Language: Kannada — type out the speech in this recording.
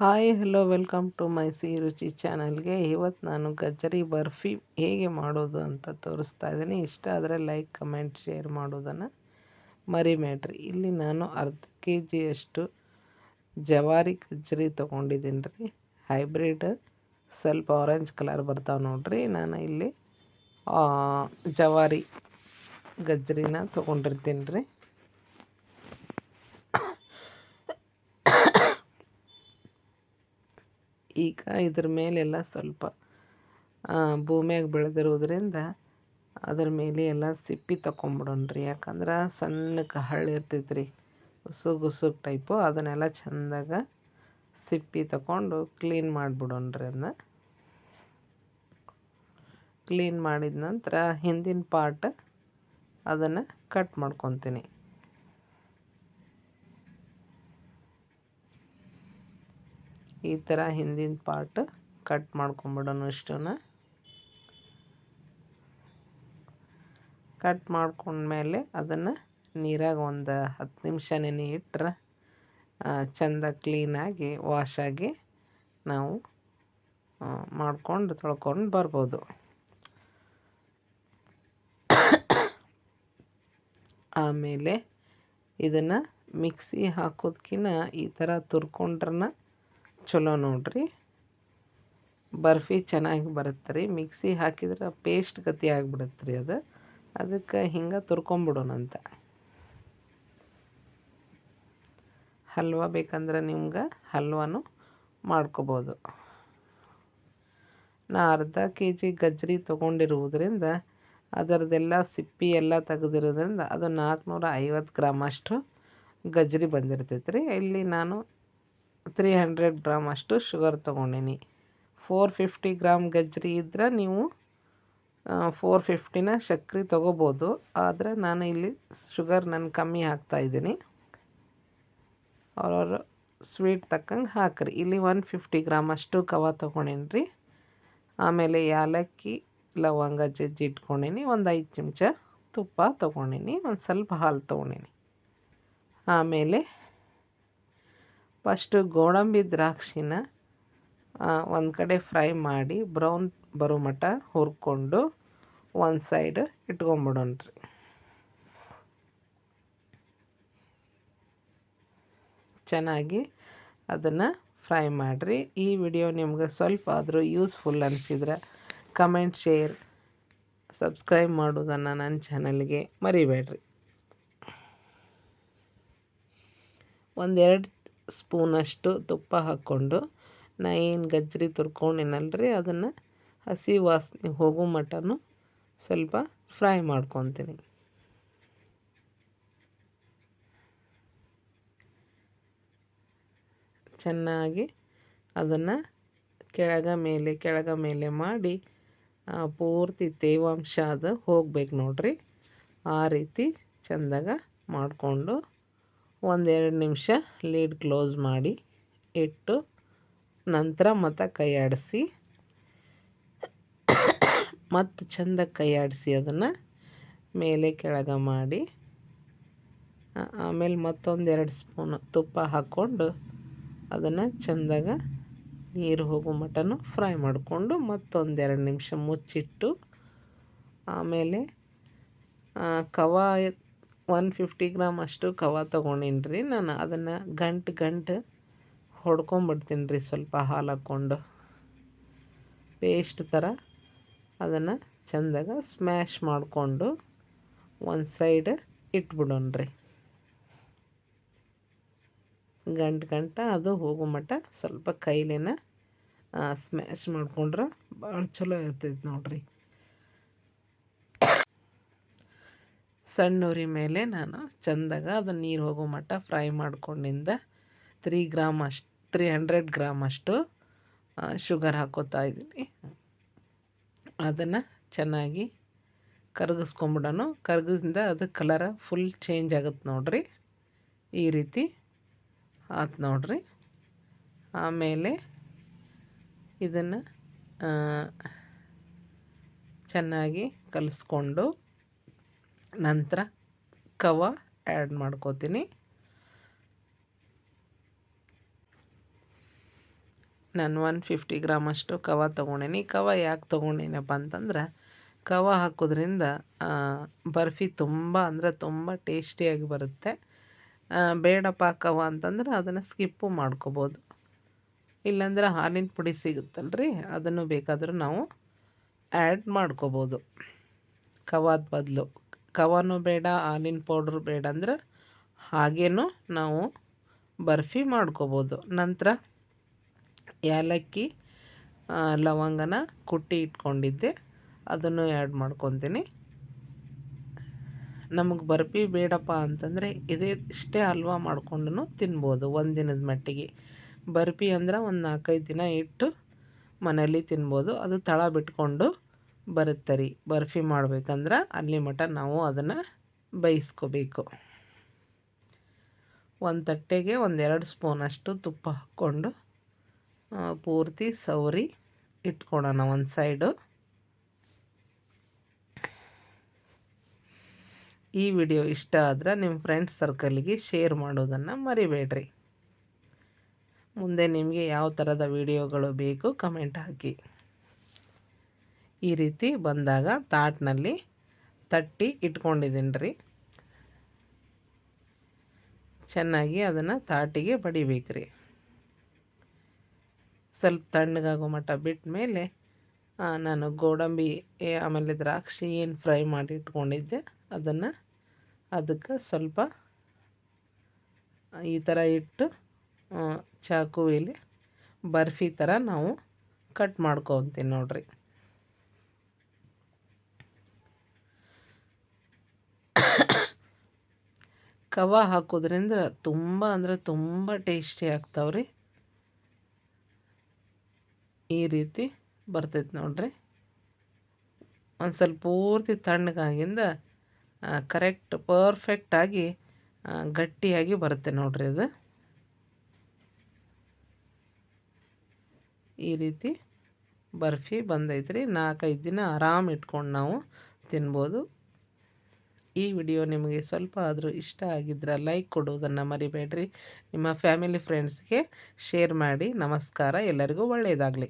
Hi, hello, welcome to my C ರುಚಿ ಚಾನಲ್ಗೆ. ಇವತ್ತು ನಾನು ಗಜ್ಜರಿ ಬರ್ಫಿ ಹೇಗೆ ಮಾಡೋದು ಅಂತ ತೋರಿಸ್ತಾ ಇದ್ದೀನಿ. ಇಷ್ಟ ಆದರೆ ಲೈಕ್, ಕಮೆಂಟ್, ಶೇರ್ ಮಾಡೋದನ್ನು ಮರಿಬೇಡ್ರಿ. ಇಲ್ಲಿ ನಾನು ಅರ್ಧ ಕೆ ಜಿಯಷ್ಟು ಜವಾರಿ ಗಜ್ಜರಿ ತೊಗೊಂಡಿದ್ದೀನಿ ರೀ ಹೈಬ್ರಿಡ್ ಸ್ವಲ್ಪ ಆರೆಂಜ್ ಕಲರ್ ಬರ್ತಾವೆ ನೋಡಿರಿ. ನಾನು ಇಲ್ಲಿ ಜವಾರಿ ಗಜ್ಜರಿನ ತೊಗೊಂಡಿರ್ತೀನಿ ರೀ ಈಗ ಇದ್ರ ಮೇಲೆಲ್ಲ ಸ್ವಲ್ಪ ಭೂಮಿಯಾಗ ಬೆಳೆದಿರೋದ್ರಿಂದ ಅದ್ರ ಮೇಲೆ ಎಲ್ಲ ಸಿಪ್ಪಿ ರೀ ಯಾಕಂದ್ರೆ ಸಣ್ಣಕ್ಕೆ ಹಳ್ಳಿ ಇರ್ತೈತೆ ರೀ ಉಸುಗ್ ಟೈಪು, ಅದನ್ನೆಲ್ಲ ಚೆಂದಾಗ ಸಿಪ್ಪಿ ತಗೊಂಡು ಕ್ಲೀನ್ ಮಾಡಿಬಿಡೋಣ್ರಿ ಅದನ್ನ ಕ್ಲೀನ್ ಮಾಡಿದ ನಂತರ ಹಿಂದಿನ ಪಾರ್ಟ್ ಅದನ್ನು ಕಟ್ ಮಾಡ್ಕೊತೀನಿ. ಈ ಥರ ಹಿಂದಿನ ಪಾರ್ಟ್ ಕಟ್ ಮಾಡ್ಕೊಂಬಿಡೋಣ ಇಷ್ಟನ್ನು ಕಟ್ ಮಾಡ್ಕೊಂಡ್ಮೇಲೆ ಅದನ್ನು ನೀರಾಗ ಒಂದು ಹತ್ತು ನಿಮಿಷ ನೆನೆ ಇಟ್ಟರೆ ಚೆಂದ ಕ್ಲೀನಾಗಿ ವಾಶಾಗಿ ನಾವು ಮಾಡ್ಕೊಂಡು ತೊಳ್ಕೊಂಡು ಬರ್ಬೋದು. ಆಮೇಲೆ ಇದನ್ನು ಮಿಕ್ಸಿ ಹಾಕೋದ್ಕಿಂತ ಈ ಥರ ತುರ್ಕೊಂಡ್ರನ್ನ ಚಲೋ ನೋಡ್ರಿ. ಬರ್ಫಿ ಚೆನ್ನಾಗಿ ಬರುತ್ತೆ ರೀ. ಮಿಕ್ಸಿ ಹಾಕಿದ್ರೆ ಪೇಸ್ಟ್ ಗತಿ ಆಗಿಬಿಡುತ್ತೆ ರೀ ಅದು. ಅದಕ್ಕೆ ಹಿಂಗೆ ತುರ್ಕೊಂಬಿಡೋಣಂತ. ಹಲ್ವ ಬೇಕಂದ್ರೆ ನಿಮ್ಗೆ ಹಲ್ವಾನು ಮಾಡ್ಕೋಬೋದು. ನಾ ಅರ್ಧ ಕೆ ಜಿ ಗಜ್ಜರಿ ತೊಗೊಂಡಿರುವುದರಿಂದ ಅದರದೆಲ್ಲ ಸಿಪ್ಪಿ ಎಲ್ಲ ತೆಗೆದಿರೋದ್ರಿಂದ ಅದು ನಾಲ್ಕುನೂರ ಐವತ್ತು ಗ್ರಾಮ್ ಅಷ್ಟು ಗಜ್ಜರಿ ಬಂದಿರ್ತೈತೆ ರೀ. ಇಲ್ಲಿ ನಾನು ತ್ರೀ ಹಂಡ್ರೆಡ್ ಗ್ರಾಮ್ ಅಷ್ಟು ಶುಗರ್ ತೊಗೊಂಡಿನಿ. ಫೋರ್ ಫಿಫ್ಟಿ ಗ್ರಾಮ್ ಗಜ್ಜರಿ ಇದ್ದರೆ ನೀವು ಫೋರ್ ಫಿಫ್ಟಿನ ಸಕ್ಕರೆ ತೊಗೋಬೋದು. ಆದರೆ ನಾನು ಇಲ್ಲಿ ಶುಗರ್ ನಾನು ಕಮ್ಮಿ ಹಾಕ್ತಾಯಿದ್ದೀನಿ ಅವ್ರವ್ರ ಸ್ವೀಟ್ ತಕ್ಕಂಗೆ ಹಾಕ್ರಿ. ಇಲ್ಲಿ ಒನ್ ಫಿಫ್ಟಿ ಗ್ರಾಮ್ ಅಷ್ಟು ಕವ ತೊಗೊಂಡೀನಿ ರೀ ಆಮೇಲೆ ಯಾಲಕ್ಕಿ, ಲವಂಗ, ಜಜ್ಜಿ ಇಟ್ಕೊಂಡೀನಿ. ಒಂದು ಐದು ಚಮಚ ತುಪ್ಪ ತೊಗೊಂಡೀನಿ. ಒಂದು ಸ್ವಲ್ಪ ಹಾಲು ತೊಗೊಂಡೀನಿ. ಆಮೇಲೆ ಫಸ್ಟು ಗೋಡಂಬಿ ದ್ರಾಕ್ಷಿನ ಒಂದು ಕಡೆ ಫ್ರೈ ಮಾಡಿ ಬ್ರೌನ್ ಬರೋ ಮಟ್ಟ ಹುರ್ಕೊಂಡು ಒಂದು ಸೈಡ್ ಇಟ್ಕೊಂಬಿಡೋಣ್ರಿ. ಚೆನ್ನಾಗಿ ಅದನ್ನು ಫ್ರೈ ಮಾಡಿರಿ. ಈ ವಿಡಿಯೋ ನಿಮ್ಗೆ ಸ್ವಲ್ಪ ಆದರೂ ಯೂಸ್ಫುಲ್ ಅನಿಸಿದ್ರೆ ಕಮೆಂಟ್, ಶೇರ್, ಸಬ್ಸ್ಕ್ರೈಬ್ ಮಾಡೋದನ್ನು ನನ್ನ ಚಾನಲ್ಗೆ ಮರಿಬೇಡ್ರಿ. ಒಂದೆರಡು ಸ್ಪೂನಷ್ಟು ತುಪ್ಪ ಹಾಕ್ಕೊಂಡು, ನಾ ಏನು ಗಜ್ಜರಿ ತುರ್ಕೊಂಡಿನಲ್ರಿ, ಅದನ್ನು ಹಸಿ ವಾಸನೆ, ಹೋಗೋ ಮಟನು ಸ್ವಲ್ಪ ಫ್ರೈ ಮಾಡ್ಕೊತೀನಿ. ಚೆನ್ನಾಗಿ ಅದನ್ನು ಕೆಳಗ ಮೇಲೆ ಕೆಳಗ ಮೇಲೆ ಮಾಡಿ ಪೂರ್ತಿ ತೇವಾಂಶ ಅದು ಹೋಗ್ಬೇಕು ನೋಡ್ರಿ. ಆ ರೀತಿ ಚಂದಾಗ ಮಾಡಿಕೊಂಡು ಒಂದೆರಡು ನಿಮಿಷ ಲೀಡ್ ಕ್ಲೋಸ್ ಮಾಡಿ, ಇಟ್ಟು, ನಂತರ ಮತ್ತೆ ಕೈ ಮತ್ತು ಚೆಂದ ಕೈ ಅದನ್ನು ಮೇಲೆ ಕೆಳಗೆ ಮಾಡಿ ಆಮೇಲೆ ಮತ್ತೊಂದೆರಡು ಸ್ಪೂನ್ ತುಪ್ಪ ಹಾಕ್ಕೊಂಡು ಅದನ್ನು ಚೆಂದಾಗ ನೀರು ಹೋಗೋ ಮಟನು ಫ್ರೈ ಮಾಡಿಕೊಂಡು ಮತ್ತೊಂದೆರಡು ನಿಮಿಷ ಮುಚ್ಚಿಟ್ಟು, ಆಮೇಲೆ ಕವ ಒನ್ ಫಿಫ್ಟಿ ಗ್ರಾಮ್ ಅಷ್ಟು ಕವ ತೊಗೊಂಡಿನಿ ರೀ ನಾನು ಅದನ್ನು ಗಂಟು ಗಂಟು ಹೊಡ್ಕೊಂಬಿಡ್ತೀನಿ ರೀ ಸ್ವಲ್ಪ ಹಾಲು ಹಾಕ್ಕೊಂಡು ಪೇಸ್ಟ್ ಥರ ಅದನ್ನು ಚೆಂದಾಗ ಸ್ಮ್ಯಾಶ್ ಮಾಡಿಕೊಂಡು ಒಂದು ಸೈಡ್ ಇಟ್ಬಿಡೋಣ್ರಿ. ಗಂಟು ಗಂಟ ಅದು ಹೋಗೋ ಮಟ್ಟ ಸ್ವಲ್ಪ ಕೈಲೇನ ಸ್ಮ್ಯಾಶ್ ಮಾಡ್ಕೊಂಡ್ರೆ ಭಾಳ ಚಲೋ ಇರ್ತೈತೆ ನೋಡಿರಿ. ಸಣ್ಣ ಉರಿ ಮೇಲೆ ನಾನು ಚೆಂದಾಗ ಅದು ನೀರು ಹೋಗೋ ಮಟ್ಟ ಫ್ರೈ ಮಾಡ್ಕೊಂಡಿಂದ ತ್ರೀ ಗ್ರಾಮ್ ಅಷ್ಟು ತ್ರೀ ಹಂಡ್ರೆಡ್ ಗ್ರಾಮ್ ಅಷ್ಟು ಶುಗರ್ ಹಾಕೋತಾ ಇದ್ದೀನಿ. ಅದನ್ನು ಚೆನ್ನಾಗಿ ಕರಗಿಸ್ಕೊಂಬಿಡೋಣ. ಕರಗಿಸಿಂದ ಅದು ಕಲರ ಫುಲ್ ಚೇಂಜ್ ಆಗುತ್ತೆ ನೋಡ್ರಿ. ಈ ರೀತಿ ಆತು ನೋಡ್ರಿ. ಆಮೇಲೆ ಇದನ್ನು ಚೆನ್ನಾಗಿ ಕಲಿಸ್ಕೊಂಡು ನಂತರ ಕವ ಆ್ಯಡ್ ಮಾಡ್ಕೋತೀನಿ. ನಾನು ಒನ್ ಫಿಫ್ಟಿ ಗ್ರಾಮಷ್ಟು ಕವ ತೊಗೊಂಡೇನಿ. ಕವ ಯಾಕೆ ತೊಗೊಂಡೇನಪ್ಪ ಅಂತಂದ್ರೆ, ಕವ ಹಾಕೋದ್ರಿಂದ ಬರ್ಫಿ ತುಂಬ ಅಂದರೆ ತುಂಬ ಟೇಸ್ಟಿಯಾಗಿ ಬರುತ್ತೆ. ಬೇಡಪ್ಪ ಕವ ಅಂತಂದ್ರೆ ಅದನ್ನು ಸ್ಕಿಪ್ಪು ಮಾಡ್ಕೋಬೋದು. ಇಲ್ಲಾಂದ್ರೆ ಹಾಲಿನ ಪುಡಿ ಸಿಗುತ್ತಲ್ರಿ, ಅದನ್ನು ಬೇಕಾದರೂ ನಾವು ಆ್ಯಡ್ ಮಾಡ್ಕೋಬೋದು. ಕವಾದ ಬದಲು. ಕವನೂ ಬೇಡ ಹಾಲಿನ ಪೌಡ್ರು ಬೇಡ ಅಂದ್ರೆ ಹಾಗೇನೂ ನಾವು ಬರ್ಫಿ ಮಾಡ್ಕೋಬೋದು. ನಂತರ ಏಲಕ್ಕಿ ಲವಂಗನ ಕುಟ್ಟಿ ಇಟ್ಕೊಂಡಿದ್ದೆ. ಅದನ್ನು ಆ್ಯಡ್ ಮಾಡ್ಕೊತೀನಿ. ನಮಗೆ ಬರ್ಫಿ ಬೇಡಪ್ಪ ಅಂತಂದರೆ ಇದೇ ಇಷ್ಟೇ ಹಲ್ವಾ ಮಾಡ್ಕೊಂಡು ತಿನ್ಬೋದು ಒಂದು ದಿನದ ಮಟ್ಟಿಗೆ. ಬರ್ಫಿ ಅಂದ್ರೆ ಒಂದು ನಾಲ್ಕೈದು ದಿನ ಇಟ್ಟು ಮನೇಲಿ ತಿನ್ಬೋದು. ಅದು ತಳ ಬಿಟ್ಕೊಂಡು ಬರುತ್ತೆ ರೀ. ಬರ್ಫಿ ಮಾಡ್ಬೇಕಂದ್ರೆ ಅಲ್ಲಿ ಮಟ ನಾವು ಅದನ್ನು ಬೇಯಿಸ್ಕೋಬೇಕು. ಒಂದು ತಟ್ಟೆಗೆ ಒಂದೆರಡು ಸ್ಪೂನಷ್ಟು ತುಪ್ಪ ಹಾಕ್ಕೊಂಡು ಪೂರ್ತಿ ಸೌರಿ ಇಟ್ಕೊಳೋಣ ಒಂದು ಸೈಡು. ಈ ವಿಡಿಯೋ ಇಷ್ಟ ಆದ್ರೆ ನಿಮ್ಮ ಫ್ರೆಂಡ್ಸ್ ಸರ್ಕಲ್ಗೆ ಶೇರ್ ಮಾಡೋದನ್ನು ಮರಿಬೇಡ್ರಿ. ಮುಂದೆ ನಿಮಗೆ ಯಾವ ಥರದ ವಿಡಿಯೋಗಳು ಬೇಕು ಕಮೆಂಟ್ ಹಾಕಿ. ಈ ರೀತಿ ಬಂದಾಗ ತಾಟ್ನಲ್ಲಿ ತಟ್ಟಿ ಇಟ್ಕೊಂಡಿದ್ದೀನಿ ರೀ. ಚೆನ್ನಾಗಿ ಅದನ್ನು ತಾಟಿಗೆ ಬಡಿಬೇಕು ರೀ. ಸ್ವಲ್ಪ ತಣ್ಣಗಾಗೋ ಮಟ್ಟ ಬಿಟ್ಟ ಮೇಲೆ ನಾನು ಗೋಡಂಬಿ ಆಮೇಲೆ ದ್ರಾಕ್ಷಿ ಏನು ಫ್ರೈ ಮಾಡಿ ಇಟ್ಕೊಂಡಿದ್ದೆ, ಅದನ್ನು ಅದಕ್ಕೆ ಸ್ವಲ್ಪ, ಈ ಥರ ಇಟ್ಟು ಚಾಕುವಿಲಿ ಬರ್ಫಿ ಥರ ನಾವು ಕಟ್ ಮಾಡ್ಕೊತೀನಿ ನೋಡ್ರಿ. ಕವ ಹಾಕೋದ್ರಿಂದ ತುಂಬ ಅಂದರೆ ತುಂಬ ಟೇಸ್ಟಿ ಆಗ್ತಾವ್ರಿ. ಈ ರೀತಿ ಬರ್ತೈತೆ ನೋಡ್ರಿ. ಒಂದು ಸ್ವಲ್ಪ ಪೂರ್ತಿ ತಣ್ಣಗಾಗಿಂದ ಕರೆಕ್ಟ್ ಪರ್ಫೆಕ್ಟಾಗಿ ಗಟ್ಟಿಯಾಗಿ ಬರುತ್ತೆ ನೋಡ್ರಿ ಅದು. ಈ ರೀತಿ ಬರ್ಫಿ ಬಂದೈತ್ರಿ. ನಾಲ್ಕೈದು ದಿನ ಆರಾಮ್ ಇಟ್ಕೊಂಡು ನಾವು ತಿನ್ಬೋದು. ಈ ವಿಡಿಯೋ ನಿಮಗೆ ಸ್ವಲ್ಪ ಆದರೂ ಇಷ್ಟ ಆಗಿದ್ರೆ ಲೈಕ್ ಕೊಡುವುದನ್ನು ಮರಿಬೇಡ್ರಿ. ನಿಮ್ಮ ಫ್ಯಾಮಿಲಿ ಫ್ರೆಂಡ್ಸ್ಗೆ ಶೇರ್ ಮಾಡಿ. ನಮಸ್ಕಾರ. ಎಲ್ಲರಿಗೂ ಒಳ್ಳೆಯದಾಗಲಿ.